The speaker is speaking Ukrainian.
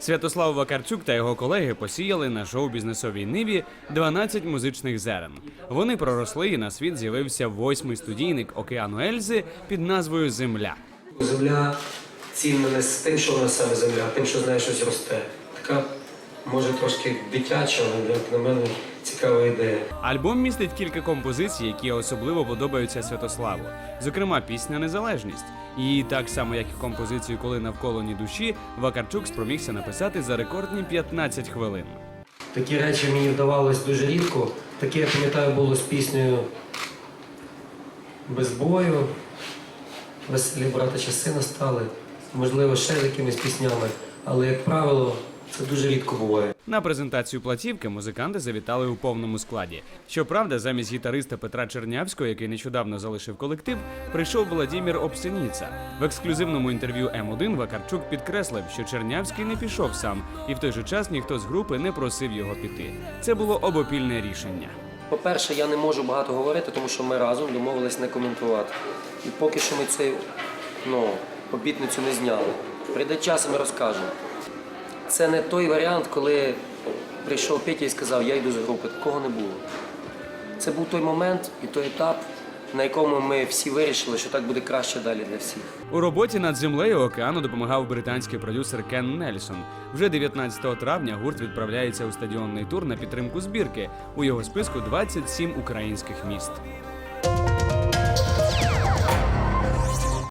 Святослав Вакарчук та його колеги посіяли на шоу-бізнесовій ниві 12 музичних зерен. Вони проросли і на світ з'явився восьмий студійник океану Ельзи під назвою Земля. Земля цінна з тим, що вона саме земля, тим, що знає, щось росте. Така, може, трошки дитяча, але як на мене цікава ідея. Альбом містить кілька композицій, які особливо подобаються Святославу. Зокрема, пісня Незалежність. Її так само, як і композицію Коли навколо ні душі, Вакарчук спромігся написати за рекордні 15 хвилин. Такі речі мені вдавалось дуже рідко. Таке, я пам'ятаю, було з піснею без бою, веселі брата часи настали, можливо, ще з якимись піснями, але, як правило, це дуже рідко буває. На презентацію платівки музиканти завітали у повному складі. Щоправда, замість гітариста Петра Чернявського, який нещодавно залишив колектив, прийшов Владімір Обсеніца. В ексклюзивному інтерв'ю М1 Вакарчук підкреслив, що Чернявський не пішов сам, і в той же час ніхто з групи не просив його піти. Це було обопільне рішення. По-перше, я не можу багато говорити, тому що ми разом домовились не коментувати. І поки що ми цю ну, обітницю не зняли. Прийде час, і ми розкажемо. Це не той варіант, коли прийшов Петя і сказав, я йду з групи. Такого не було. Це був той момент і той етап, на якому ми всі вирішили, що так буде краще далі для всіх. У роботі над землею океану допомагав британський продюсер Кен Нельсон. Вже 19 травня гурт відправляється у стадіонний тур на підтримку збірки. У його списку 27 українських міст.